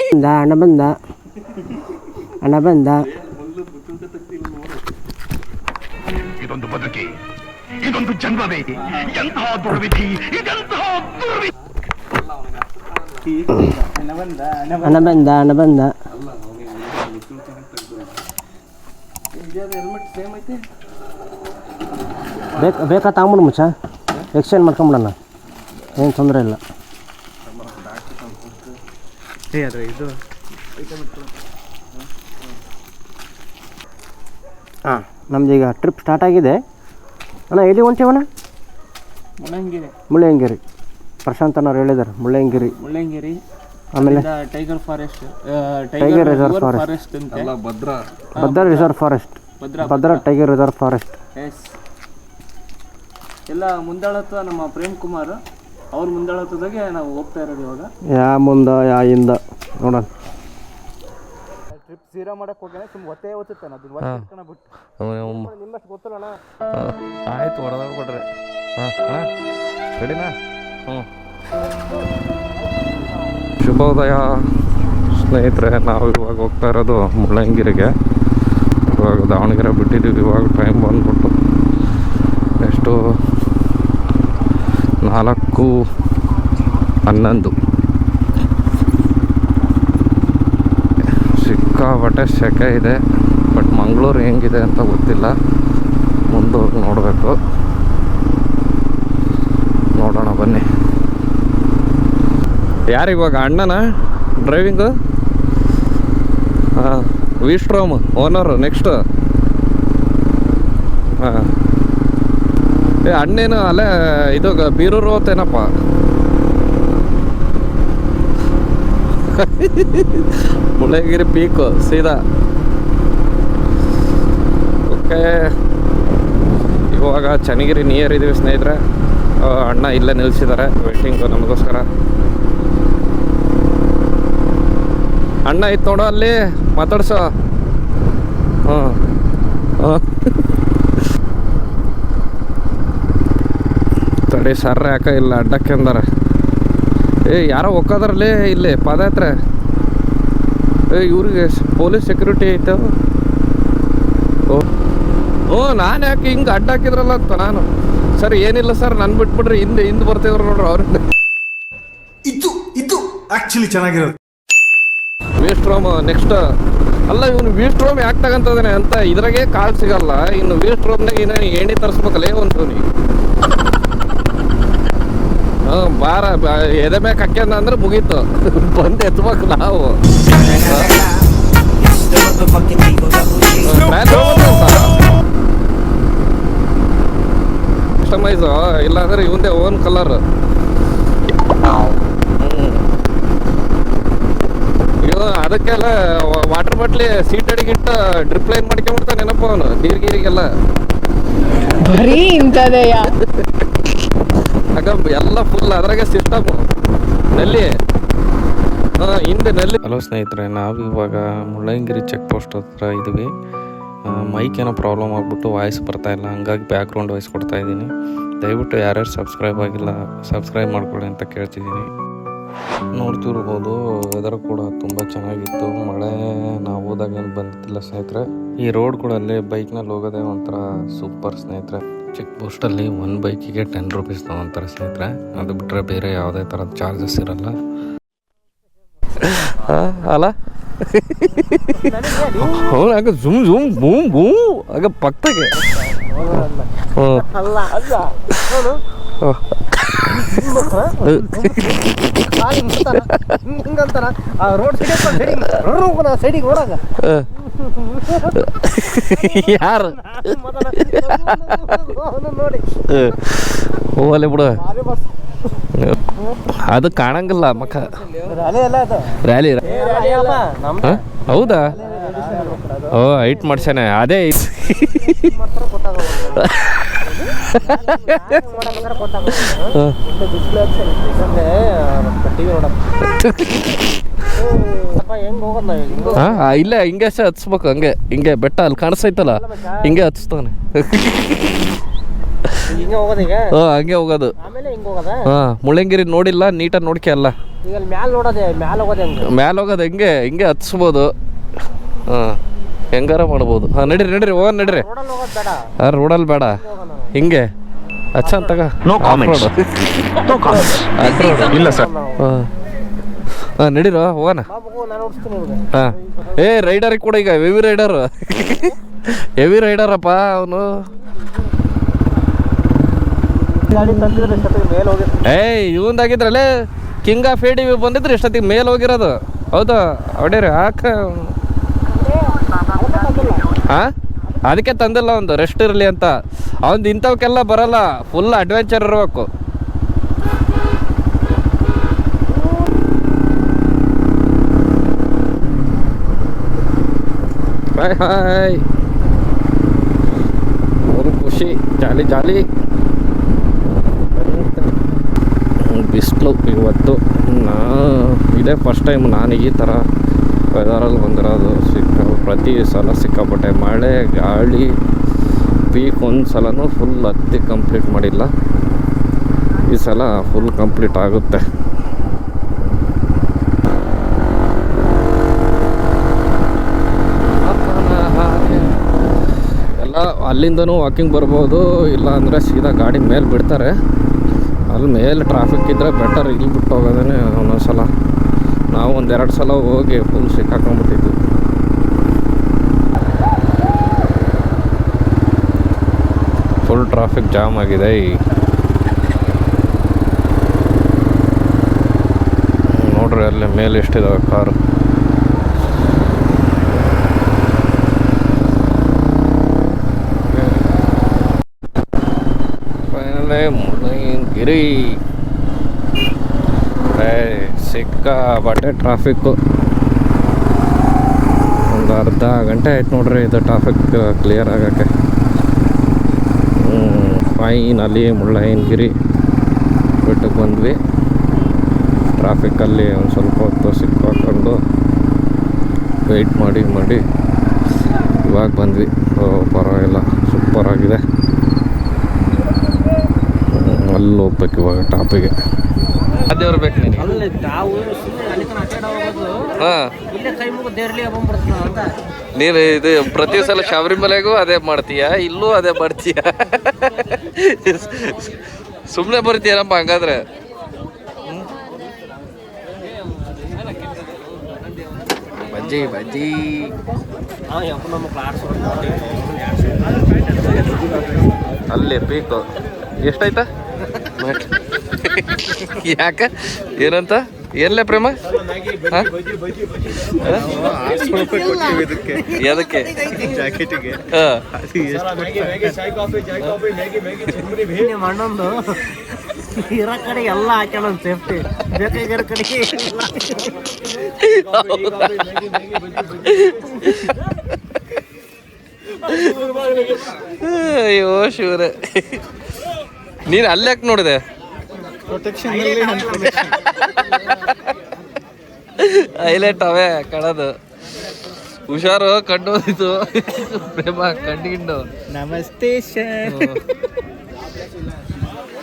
ಬಂದ ಅಣ್ಣ ಬಂದ. ಅಣ್ಣ ಬಂದ. ಇದೊಂದು ಬದುಕಿ ಇದೊಂದು ಜನ್ಮವೇ. ಎಂತಹ ದುರ್ವಿಧಿ ಇದೆಂತಹ ದುರ್ವಿಧಿ. ಅಣ್ಣ ಬಂದ ಅಣ್ಣ ಬಂದ. ಬೇಕು ಬೇಕಾ ತಗೊಂಬಿಡು ಮುಚ್ಚ? ಎಕ್ಸ್ಚೇಂಜ್ ಮಾಡ್ಕೊಂಬಿಡೋಣ. ಏನು ತೊಂದರೆ ಇಲ್ಲ. ಏ ಅದು ಇದು. ಹಾಂ ನಮ್ದು ಈಗ ಟ್ರಿಪ್ ಸ್ಟಾರ್ಟ್ ಆಗಿದೆ. ಅಣ್ಣ ಎಲ್ಲಿ ಹೊಂಟೀವಣ್ಣ ಮುಳ್ಳಯ್ಯಂಗಿರಿ ಮುಳ್ಳಯ್ಯನಗಿರಿ. ಪ್ರಶಾಂತ್ ಅನ್ನೋರು ಹೇಳಿದ್ದಾರೆ ಮುಳ್ಳಯ್ಯನಗಿರಿ. ಮುಳ್ಳಂಗಿರಿ ಆಮೇಲೆ tiger forest tiger reserve forest forest Bhadra. Bhadra reserve forest Bhadra Bhadra tiger reserve forest S ಎಲ್ಲ ಮುಂದಾಳತ್ವ ನಮ್ಮ ಪ್ರೇಮ್ ಕುಮಾರ್ ಅವ್ರ ಮುಂದಾಳತ್ವದಾಗೆ ನಾವು ಹೋಗ್ತಾ ಇರೋದು ಇವಾಗ. ಯಾ ಮುಂದ ಯಾ ಹಿಂದ ನೋಡೋಣ. ಟ್ರಿಪ್ ಜೀರೋ ಮಾಡಕ್ ಹೋಗ್ಯಾನೆ ಸುಮ್ ಒತ್ತೇ ಓದ್ತಾನೆ ಅದನ್ನ ಬಿಟ್ಟು ನಿಮ್ಮಷ್ಟು ಗೊತ್ತಲ್ಲ ಆಯ್ತು ಹೊಡೆದ ಕೊಡ್ರಿ ಹಾಂ ರೆಡಿನಾ ಹ್ಞೂ ಶುಭೋದಯ ಸ್ನೇಹಿತರೆ, ನಾವು ಇವಾಗ ಹೋಗ್ತಾ ಇರೋದು ಮುಳ್ಳಂಗಿರಿಗೆ ಇವಾಗ ದಾವಣಗೆರೆ ಬಿಟ್ಟಿದ್ದೀವಿ, ಇವಾಗ ಟೈಮ್ ಬಂದ್ಬಿಟ್ಟು ಎಷ್ಟು ನಾಲ್ಕು ಹನ್ನೊಂದು. ಸಿಕ್ಕಾಪಟ್ಟೆ ಸೆಕೆ ಇದೆ ಬಟ್ ಮಂಗಳೂರು ಹೆಂಗಿದೆ ಅಂತ ಗೊತ್ತಿಲ್ಲ. ಮುಂದೋಗಿ ನೋಡಬೇಕು. ನೋಡೋಣ ಬನ್ನಿ. ಯಾರಿವಾಗ ಅಣ್ಣನ? ಡ್ರೈವಿಂಗು ಹಾಂ ವಿಸ್ಟ್ರೋಮ್ ಓನರ್ ನೆಕ್ಸ್ಟ್ ಹಾಂ. ಏ, ಅಣ್ಣೇನು ಅಲ್ಲೇ, ಇದು ಬೀರೂರು ಹೋತೇನಪ್ಪ ಮುಳ್ಳಗಿರಿ ಪೀಕು ಸೀದಾ. ಓಕೆ. ಇವಾಗ ಚನ್ನಗಿರಿ ನಿಯರ್ ಇದೀವಿ ಸ್ನೇಹಿತರೆ. ಅಣ್ಣ ಇಲ್ಲೇ ನಿಲ್ಲಿಸಿದ್ದಾರೆ ವೇಟಿಂಗು ನಮಗೋಸ್ಕರ. ಅಣ್ಣ ಇತ್ತು ನೋಡ ಅಲ್ಲಿ, ಮಾತಾಡ್ಸ. ಹಾಂ ತಡಿ ಸರ್ರ ಯಾಕ ಇಲ್ಲ ಅಡ್ಡಕ್ಕೆ ಅಂದಾರ. ಏ, ಯಾರೋ ಒಕ್ಕದ್ರಲ್ಲಿ ಇಲ್ಲಿ ಪಾದಯಾತ್ರೆ. ಏ, ಇವ್ರಿಗೆ ಪೊಲೀಸ್ ಸೆಕ್ಯೂರಿಟಿ ಐತೆ. ಓ. ಹ್ಞೂ ನಾನು ಯಾಕೆ ಹಿಂಗೆ ಅಡ್ಡ ಹಾಕಿದ್ರಲ್ಲ ಅಂತ ನಾನು. ಸರ್, ಏನಿಲ್ಲ ಸರ್ ನನ್ನ ಬಿಟ್ಬಿಡ್ರಿ, ಹಿಂದೆ ಹಿಂದೆ ಬರ್ತಿದ್ರು ನೋಡ್ರಿ ಅವ್ರಿಂದ ಇದು ಇದು ಆಕ್ಚುಲಿ ಚೆನ್ನಾಗಿರೋದು. ವೇಸ್ಟ್ ರೋಮ್ ನೆಕ್ಸ್ಟ್ ಅಲ್ಲ, ಇವನು ವೇಸ್ಟ್ ರೋಮ್ ಯಾಕೆ ತಗಂತದಾನೆ ಅಂತ ಇದ್ರಾಗೆ ಕಾಲ್ ಸಿಗಲ್ಲ. ಇನ್ನು ವೇಸ್ಟ್ ರೋಮ್ನಾಗ ಇನ್ನ ಎಣ್ಣೆ ತರಿಸ್ಬೇಕಲ್ಲೇ ಒಂದು ನೀ ಹಾಂ, ಬಾರ ಎದೆ ಮ್ಯಾಕ್ ಹಾಕ್ಯಂದ ಅಂದ್ರೆ ಮುಗೀತು. ಬಂದು ಎತ್ಬೇಕು ನಾವು. ಕಸ್ಟಮೈಸ್ ಇಲ್ಲಾಂದ್ರೆ ಇವಂದೇ ಓನ್ ಕಲರ್ ಅದಕ್ಕೆಲ್ಲ ವಾಟರ್ ಬಾಟ್ಲಿ ಸೀಟ್ ಅಡಿಗಿಂತ ಡ್ರಿಪ್ ಲೈನ್ ಮಾಡ್ಕೊಂಡ್ಬಿಡ್ತಾನೆ ನೆನಪು ಅವನು ನೀರ್ಗೀರಿಗೆಲ್ಲ ಬರೀ ಇಂಥದೆಯ? ಆಗ ಎಲ್ಲ ಫುಲ್ ಅದ್ರಾಗ ಸಿಸ್ಟಮ್ನಲ್ಲಿ. ಹಾಂ ಹಿಂದೆ ನಲ್ಲಿ. ಹಲೋ ಸ್ನೇಹಿತರೆ ನಾವು ಇವಾಗ ಮುಳ್ಳಯ್ಯನಗಿರಿ ಚೆಕ್ ಪೋಸ್ಟ್ ಹತ್ರ ಇದ್ವಿ. ಮೈಕ್ ಏನೋ ಪ್ರಾಬ್ಲಮ್ ಆಗ್ಬಿಟ್ಟು ವಾಯ್ಸ್ ಬರ್ತಾ ಇಲ್ಲ ಹಂಗಾಗಿ ಬ್ಯಾಕ್ಗ್ರೌಂಡ್ ವಾಯ್ಸ್ ಕೊಡ್ತಾ ಇದ್ದೀನಿ. ದಯವಿಟ್ಟು ಯಾರ್ಯಾರು ಸಬ್ಸ್ಕ್ರೈಬ್ ಆಗಿಲ್ಲ ಸಬ್ಸ್ಕ್ರೈಬ್ ಮಾಡ್ಕೊಳ್ಳಿ ಅಂತ ಕೇಳ್ತಿದ್ದೀನಿ. ನೋಡ್ತಿರ್ಬೋದು ವೆದರ್ ಕೂಡ ತುಂಬ ಚೆನ್ನಾಗಿತ್ತು. ಮಳೆ ನಾವು ಹೋದಾಗ ಏನು ಬಂದಿಲ್ಲ ಸ್ನೇಹಿತರೆ. ಈ ರೋಡ್ಗಳಲ್ಲಿ ಬೈಕ್ನಲ್ಲಿ ಹೋಗೋದೇ ಒಂಥರ ಸೂಪರ್ ಸ್ನೇಹಿತರೆ. ಚೆಕ್ ಪೋಸ್ಟಲ್ಲಿ ಒಂದು ಬೈಕಿಗೆ ಟೆನ್ ರುಪೀಸ್ ತೊಗೊಂತಾರೆ ಸ್ನೇಹಿತರೆ. ಅದು ಬಿಟ್ಟರೆ ಬೇರೆ ಯಾವುದೇ ಥರದ ಚಾರ್ಜಸ್ ಇರಲ್ಲ. ಅಲ್ಲ? ಆಗ ಜುಮ್ ಜುಮ್ ಬೂಮ್ ಬೂಮ್ ಆಗ ಪಕ್ಕದಾಗೆ ಹ್ಞೂ ಆ ರೋಡ್ ಸೈಡ್ ಸೈಡಿಗೆ ಯಾರು ನೋಡಿ ಹೋಗಲಿ ಬಿಡು ಅದು ಕಾಣಂಗಿಲ್ಲ ಮಕ್ಕ ರ್ಯಾಲಿ ಹೌದಾ? ಓ ಹೈಟ್ ಮಾಡ್ಸ್ಯಾನೆ. ಅದೇ ಇಲ್ಲೇ ಹಿಂಗೆ ಅಷ್ಟೇ ಹಚ್ಬೇಕು ಹಂಗೆ ಹಿಂಗೆ ಬೆಟ್ಟ ಅಲ್ಲಿ ಕಾಣಿಸ್ತೈತಲ್ಲ ಹಿಂಗೆ ಹಚ್ತಾನೆ ಹಿಂಗೆ ಹೋಗೋದ. ಹಾ ಮುಳ್ಳಂಗಿರಿ ನೋಡಿಲ್ಲ ನೀಟಾಗಿ ನೋಡ್ಕೆ ಅಲ್ಲ. ಮ್ಯಾಲೆ ಹೋಗೋದು ಹೆಂಗೆ? ಹಿಂಗೆ ಹಚ್ಬೋದು ಹಾಂ. ಹೆಂಗಾರ ಮಾಡ್ಬೋದು? ಹಾಂ ನಡೀರಿ ನಡೀರಿ ಹೋಗೋಣ ನಡೀರಿ. ಹಾ ಆ ರೋಡಲ್ಲಿ ಬೇಡ. ಹಿಂಗೆ. ಅಚ್ಚ ತಗ. ನೋ ಕಾಮೆಂಟ್ಸ್ ಇಲ್ಲ ಸರ್ ಹಾಂ. ಹಾಂ ನಡೀರೋ ಹೋಗೋಣ. ಬಾಬು ನಾನು ಓಡಿಸ್ತೀನಿ ಹಾಂ. ಏ ರೈಡರಿಗೆ ಕೂಡ ಈಗ ಹೆವಿ ರೈಡರ್. ಹೆವಿ ರೈಡರಪ್ಪ ಅವನು. ಏಯ್ ಇವಂದಾಗಿದ್ರಲ್ಲೇ ಕಿಂಗ್ ಆಫ್ ಏಡಿ ಬಂದಿದ್ರೆ ಎಷ್ಟೊತ್ತಿಗೆ ಮೇಲೆ ಹೋಗಿರೋದು? ಹೌದಾ? ಹೊಡೀರಿ ಹಾಕ. ಹಾಂ ಅದಕ್ಕೆ ತಂದಿಲ್ಲ ಒಂದು ರೆಸ್ಟ್ ಇರಲಿ ಅಂತ. ಅವ್ನು ಇಂಥವಕ್ಕೆಲ್ಲ ಬರಲ್ಲ ಫುಲ್ ಅಡ್ವೆಂಚರ್ ಇರಬೇಕು. ಹಾಯ್ ಹಾಯ್ ಅವರು ಖುಷಿ ಜಾಲಿ ಜಾಲಿ ಬಿಸಿಲು ಇವತ್ತು. ನಾ ಇದೇ ಫಸ್ಟ್ ಟೈಮ್ ನಾನು ಈ ಥರ ವೆದರಲ್ಲಿ ಬಂದಿರೋದು. ಪ್ರತಿ ಸಲ ಸಿಕ್ಕಾಪಟ್ಟೆ ಮಳೆ, ಗಾಳಿ ಪೀಕ್ ಒಂದು ಸಲನೂ ಫುಲ್ ಹತ್ತಿ ಕಂಪ್ಲೀಟ್ ಮಾಡಿಲ್ಲ. ಈ ಸಲ ಫುಲ್ ಕಂಪ್ಲೀಟ್ ಆಗುತ್ತೆ. ಎಲ್ಲ ಅಲ್ಲಿಂದನೂ ವಾಕಿಂಗ್ ಬರ್ಬೋದು ಇಲ್ಲ ಅಂದರೆ ಸೀದಾ ಗಾಡಿ ಮೇಲೆ ಬಿಡ್ತಾರೆ. ಅಲ್ಲಿ ಮೇಲೆ ಟ್ರಾಫಿಕ್ ಇದ್ದರೆ ಬೆಟರ್ ಇಲ್ಲಿ ಬಿಟ್ಟು ಹೋಗೋದೇ ಒಂದೊಂದ್ಸಲ. ನಾವು ಒಂದೆರಡು ಸಲ ಹೋಗಿ ಫುಲ್ ಸಿಕ್ಕಾಕೊಂಡ್ಬಿಟ್ಟಿದ್ವಿ. ಫುಲ್ ಟ್ರಾಫಿಕ್ ಜಾಮ್ ಆಗಿದೆ ನೋಡ್ರಿ ಅಲ್ಲಿ ಮೇಲೆ ಎಷ್ಟಿದಾವೆ ಕಾರು. ಫೈನಲೇ ಏ ಸಿಕ್ಕಾಪಟ್ಟೆ ಟ್ರಾಫಿಕ್ಕು ಒಂದು ಅರ್ಧ ಗಂಟೆ ಆಯ್ತು ನೋಡ್ರಿ ಇದು ಟ್ರಾಫಿಕ್ ಕ್ಲಿಯರ್ ಆಗೋಕ್ಕೆ. ಫೈನಲಿ ಮುಳ್ಳಯ್ಯನಗಿರಿ ಬೆಟ್ಟಕ್ಕೆ ಬಂದ್ವಿ. ಟ್ರಾಫಿಕ್ಕಲ್ಲಿ ಒಂದು ಸ್ವಲ್ಪ ಹೊತ್ತು ಸಿಕ್ಕಾಕೊಂಡು ವೆಯ್ಟ್ ಮಾಡಿ ಮಾಡಿ ಇವಾಗ ಬಂದ್ವಿ. ಪರವಾಗಿಲ್ಲ ಸೂಪರಾಗಿದೆ ಅಲ್ಲಿ ಹೋಗ್ಬೇಕು ಇವಾಗ ಟಾಪಿಗೆ ದೇವ್ರು ಬೇಕು ನೀನು ಅಲ್ಲಿ ನಾವು ಸುಮ್ಮನೆ ಅಲ್ಲಿ ತನಕ ಅಡ್ಡಾಡ ಹೋಗೋದು. ಹಾಂ. ಇಲ್ಲೇ ಕೈ ಮುಗಿದು ದೇರ್ಲಿ ಬಂದ್ಬಿಡ್ತೀವಿ ಅಂತ. ನೀನು ಇದು ಪ್ರತಿ ಸಲ ಶಬರಿಮಲೆಗೂ ಅದೇ ಮಾಡ್ತೀಯ? ಇಲ್ಲೂ ಅದೇ ಮಾಡ್ತೀಯ? ಸುಮ್ಮನೆ ಬರ್ತೀಯನಪ್ಪ ಹಂಗಾದ್ರೆ? ಬಜ್ಜಿ ಬಜ್ಜಿ ಅಲ್ಲಿ ಪೀಕು. ಎಷ್ಟಾಯ್ತಾ? ಯಾಕ? ಏನಂತ? ಎಲ್ಲೆ ಪ್ರೇಮ? ಎದಕ್ಕೆ ಇರೋ ಕಡೆ ಎಲ್ಲ ಹಾಕೋಣ ಸೇಫ್ಟಿ ಬೇಕಾಗಿರೋ. ಅಯ್ಯೋ, ಶಿವರ. ನೀನು ಅಲ್ಲ್ಯಾಕೆ ನೋಡಿದೆ? ಹೈಲೈಟ್ ಅವೇ ಕಡದು ಹುಷಾರು ಕಂಡು ಹೋಯ್ತು ಪ್ರೇಮ ಕಂಡು ನಮಸ್ತೆ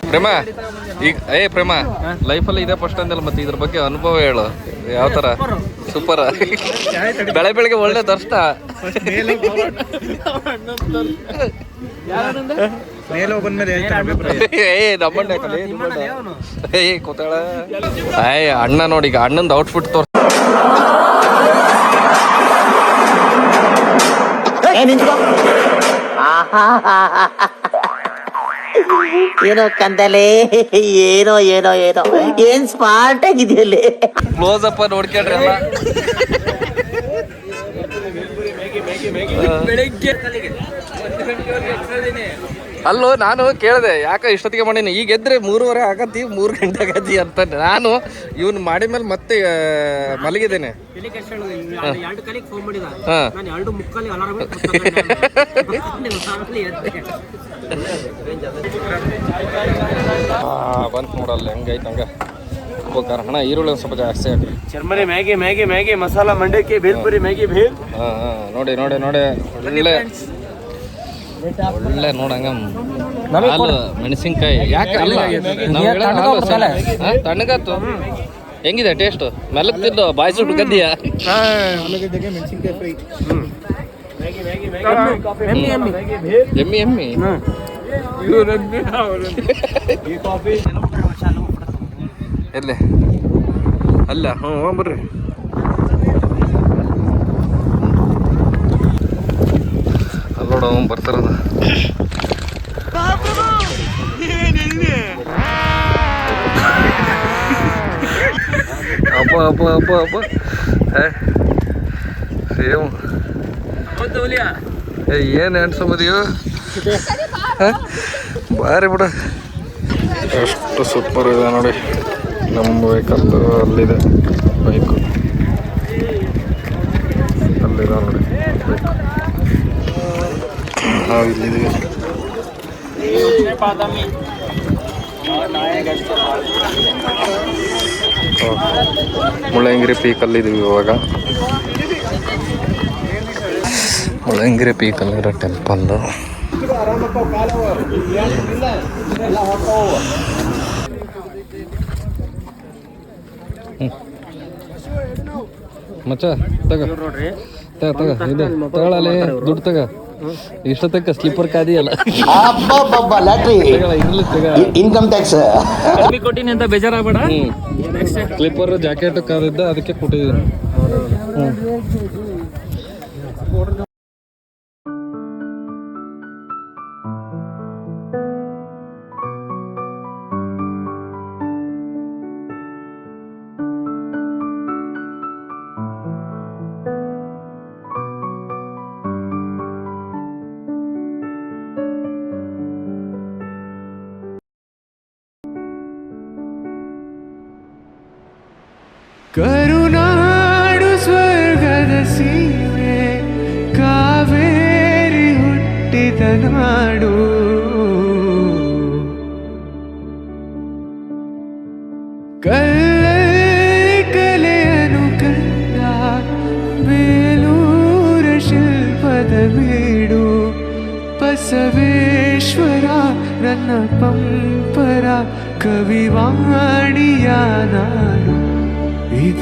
ಪ್ರೇಮ ಈಗ ಏ ಪ್ರೇಮ ಲೈಫಲ್ಲಿ ಇದೆ ಫಸ್ಟ್ ಅಂದಲ್ಲ ಮತ್ತೆ ಇದ್ರ ಬಗ್ಗೆ ಅನುಭವ ಹೇಳು. ಯಾವ ತರ? ಸೂಪರ್ ಬೆಳೆ ಬೆಳಗ್ಗೆ ಒಳ್ಳೆ ದರ್ಶನ. ಏ ನಮ್ಮಣ್ಣ ಮೇಲೆ ಏ ನಿಮ್ಮಣ್ಣ. ಏ ಕೂತಾಳ. ಏಯ್ ಅಣ್ಣ ನೋಡಿ ಈಗ ಅಣ್ಣಂದು ಔಟ್ಫಿಟ್ ತೋರ್ ಏನೋ ಕಂದಲೆ ಏನೋ ಏನೋ ಏನೋ. ಏನ್ ಸ್ಮಾರ್ಟ್ ಆಗಿದೆಯಲ್ಲಿ ಕ್ಲೋಸ್ ಅಪ್ ನೋಡ್ಕೊಂಡ್ರಿ ಎಲ್ಲ ಅಲ್ಲೋ ನಾನು ಕೇಳಿದೆ ಯಾಕೆ ಇಷ್ಟೊತ್ತಿಗೆ ಮಾಡೀನಿ ಈಗ ಎದ್ರೆ ಮೂರುವರೆ ಆಗತ್ತಿ ಮೂರು ಗಂಟೆ ಆಗತ್ತಿ ಅಂತ ನಾನು ಇವನು ಮಾಡಿದ ಮೇಲೆ ಮತ್ತೆ ಆ, ಮಲಗಿದ್ದೇನೆ. ಬಂತು ನೋಡಲ್ಲ ಹೆಂಗೈತೆ ಹಂಗ. ಹಾಕ್ಬೇಕಾರ ಹಣ ಈರುಳ್ಳಿ ಒಂದು ಸ್ವಲ್ಪ ಜಾಸ್ತಿ ಹಾಕ್ರಿ. ಚರ್ಮರಿ ಮ್ಯಾಗಿ ಮ್ಯಾಗಿ ಮ್ಯಾಗಿ ಮಸಾಲ ಮಂಡಕ್ಕಿ ಬೇಲ್ಪುರಿ ಮ್ಯಾಗಿ ಬೇಲ್ ಹಾಂ ಹಾಂ. ನೋಡಿ ನೋಡಿ ನೋಡಿ. ಒಳ್ಳೆ ಒಳ್ಳೆ ನೋಡಂಗ ಹಾಲು ಮೆಣಸಿನ್ಕಾಯಿ. ಯಾಕೆ ಅಲ್ಲ? ನಾವ್ ಹೇಳೋದು ಹಾಲು ಸಣ್ಣ. ಹಾ, ತಣ್ಣಗಾತು. ಹೆಂಗಿದೆ ಟೇಸ್ಟ್ ಮೆಲ್ಲಕ್ ತಿಂದು ಬಾಯಿ ಸುಟ್ಟು ಗದ್ದಿಯ? ಎಮ್ಮಿ ಎಮ್ಮಿ. ಎಲ್ಲಿ? ಅಲ್ಲ ಹ್ಞೂ ಹೋಗ್ಬರ್ರಿ. ಅಲ್ಲೋಡ ಅವ್ನು ಬರ್ತಾರದ ಅಪ್ಪ ಅಪ್ಪ ಅಪ್ಪ ಅಪ್ಪ ಸೇಮ್ ಏ, ಏನು ಅನ್ಸೋದಿಯೋ ಬಾರಿ ಬಿಡ. ಎಷ್ಟು ಸೂಪರ್ ಇದೆ ನೋಡಿ. ನಮ್ಮ ವೆಹಿಕಲ್ ಅಲ್ಲಿದೆ. ಬೈಕು ಅಲ್ಲಿದೆ ನೋಡಿ. ಬೈಕ್ ನಾವು ಇಲ್ಲಿದ್ದೀವಿ ಪೀಕಲ್ಲಿ ಪೀಕಲ್ಲಿದ್ದೀವಿ ಇವಾಗ. ಮುಳ್ಳಂಗಿರಿ ಪೀಕಲ್ಲಿರೋ ಟೆಂಪಲ್ಲು ಮಚ್ಚ, ತಗ. ತಗ ತಗ, ಇದು. ತಗೊಳ್ಳಲಿ ದುಡ್ಡು ತಗ. ಇಷ್ಟೊತ್ತಕ್ಕ ಸ್ಲಿಪ್ಪರ್ ಕಾದಿಯಲ್ಲ ತಗೊಳ ಇರ್ಲಿ ತಗ ಇನ್ಕಮ್ ಟ್ಯಾಕ್ಸ್. ಕಮ್ಮಿ ಕೊಟ್ಟಿನಿ ಅಂತ ಬೇಜಾರಾಗಬೇಡ. ಸ್ಲೀಪರ್ ಜಾಕೆಟ್ ಕಾದಿದ್ದ ಅದಕ್ಕೆ ಕೊಟ್ಟಿದ್ದೀನಿ ಕರುನಾಡು ಸ್ವರ್ಗದ ಸೀಮೆ, ಕಾವೇರಿ ಹುಟ್ಟಿದ ನಾಡು. ಕಲ್ಲಲ್ಲಿ ಕಲೆಯನು ಕಂದ ಬೇಲೂರ ಶಿಲ್ಪದ ಬೀಡು. ಬಸವೇಶ್ವರ ನನ್ನ ಪಂಪರ ಕವಿವಾಣಿಯ ನಾಡು.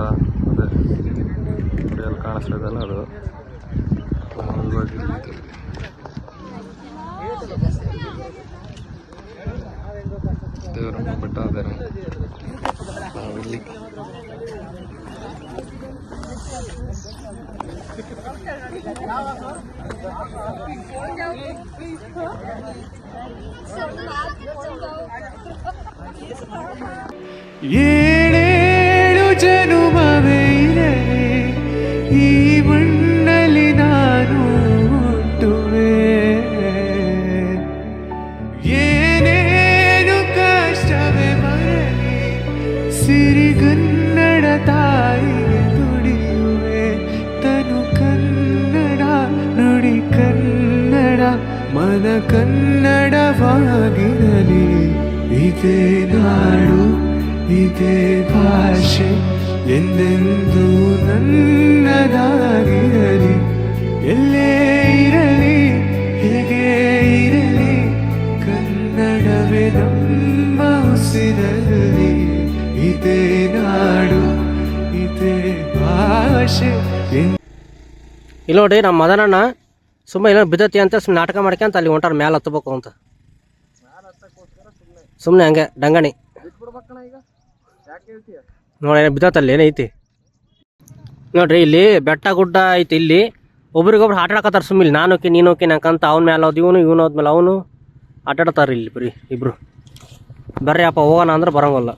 ದೇವಿರಮ್ಮ ಬೆಟ್ಟ ಅದೇ ನೋಡಿ ಅಲ್ಲಿ ಕಾಣಿಸ್ತಿದೆಯಲ್ಲ ಅದು ಇವಾಗ ಇಲ್ಲಿದೆ. ದೇವಿರಮ್ಮ ಬೆಟ್ಟ ಅದೇ ನಾವಿಲ್ಲಿ ಏಳೇಳು ಜನುಮವೇ ನನ್ನದಾಗಿರಲಿ ಎಲ್ಲೇ ಇರಲಿ ಹೇಗೆ ಇರಲಿ ಕನ್ನಡವೇ ನಮ್ಮ ಉಸಿರಲ್ಲಿ. ಇದೇ ನಾಡು ಇದೇ ಭಾಷೆ. ಇಲ್ಲಿ ನೋಡಿ ನಮ್ಮ ಮದನಣ್ಣ ಸುಮ್ಮನೆ ಏನೋ ಬಿದ್ದತಿ ಅಂತ ಸುಮ್ಮನೆ ನಾಟಕ ಮಾಡ್ಕೊಂತ ಅಲ್ಲಿ ಹೊಂಟಾರ ಮೇಲೆ ಹತ್ತಬೇಕು ಅಂತ. ಸುಮ್ಮನೆ ಹಂಗೆ ಡಂಗಣಿ. ನೋಡಿ ಏನೋ ಬಿದ್ದತ್ತಲ್ಲಿ ಏನೈತಿ ನೋಡ್ರಿ, ಇಲ್ಲಿ ಬೆಟ್ಟ ಗುಡ್ಡ ಐತಿ, ಇಲ್ಲಿ ಒಬ್ರಿಗೊಬ್ರು ಆಟ ಆಡಕತ್ತಾರ ನೀನು ನಾನೋಕೆ, ನೀನೋಕೆ ನಂಕಂತ ಅವ್ನ ಮೇಲೆ ಹೋದ್ ಇವನು ಇವನು ಹೋದ್ಮೇಲೆ ಅವನು ಆಟಾಡ್ತಾರೆ ಇಲ್ಲಿ ಬರೀ ಇಬ್ರು. ಬರ್ರಿ ಅಪ್ಪ, ಹೋಗೋಣ ಅಂದ್ರೆ ಬರೋಂಗಲ್ಲ.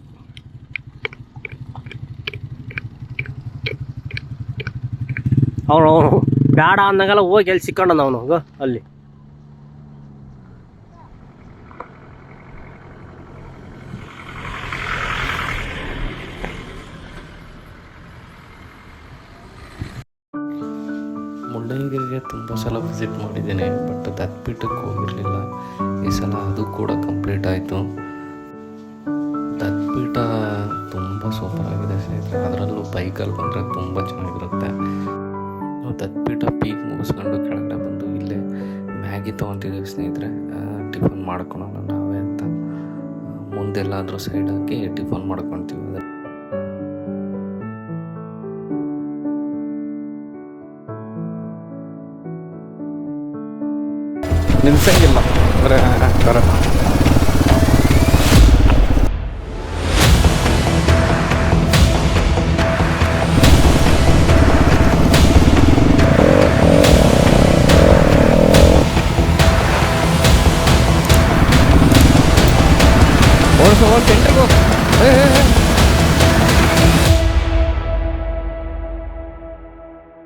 ಅವನು ಅವನು ಬೇಡ ಅಂದಂಗೆಲ್ಲ ಹೋಗಿ ಎಲ್ಲಿ ಸಿಕ್ಕೊಂಡನ ಅವನು ಅಲ್ಲಿ. ಮುಳ್ಳಯ್ಯನಗಿರಿಗೆ ತುಂಬ ಸಲ ವಿಸಿಟ್ ಮಾಡಿದ್ದೀನಿ ಬಟ್ ದತ್ಪೀಠಕ್ಕೆ ಹೋಗಿರಲಿಲ್ಲ. ಈ ಸಲ ಅದು ಕೂಡ ಕಂಪ್ಲೀಟ್ ಆಯಿತು. ದತ್ಪೀಠ ತುಂಬ ಸೂಪರ್ ಆಗಿದೆ ಸ್ನೇಹಿತರೆ. ಅದರಲ್ಲೂ ಬೈಕಲ್ಲಿ ಬಂದರೆ ತುಂಬ ಚೆನ್ನಾಗಿರುತ್ತೆ. ದತ್ಪೀಠ ಪೀಕ್ ಮುಗಿಸ್ಕೊಂಡು ಕೆಳಗಡೆ ಬಂದು ಇಲ್ಲೇ ಮ್ಯಾಗಿ ತೊಗೊತಿದ್ದೀವಿ ಸ್ನೇಹಿತರೆ. ಟಿಫನ್ ಮಾಡ್ಕೊಳೋಣ ನಾವೇ ಅಂತ. ಮುಂದೆಲ್ಲಾದರೂ ಸೈಡ್ ಹಾಕಿ ಟಿಫನ್ ಮಾಡ್ಕೊತೀವಿ ನಿಲ್ಸಂಗಿಲ್ಲ ಅಂದರೆ ಬರ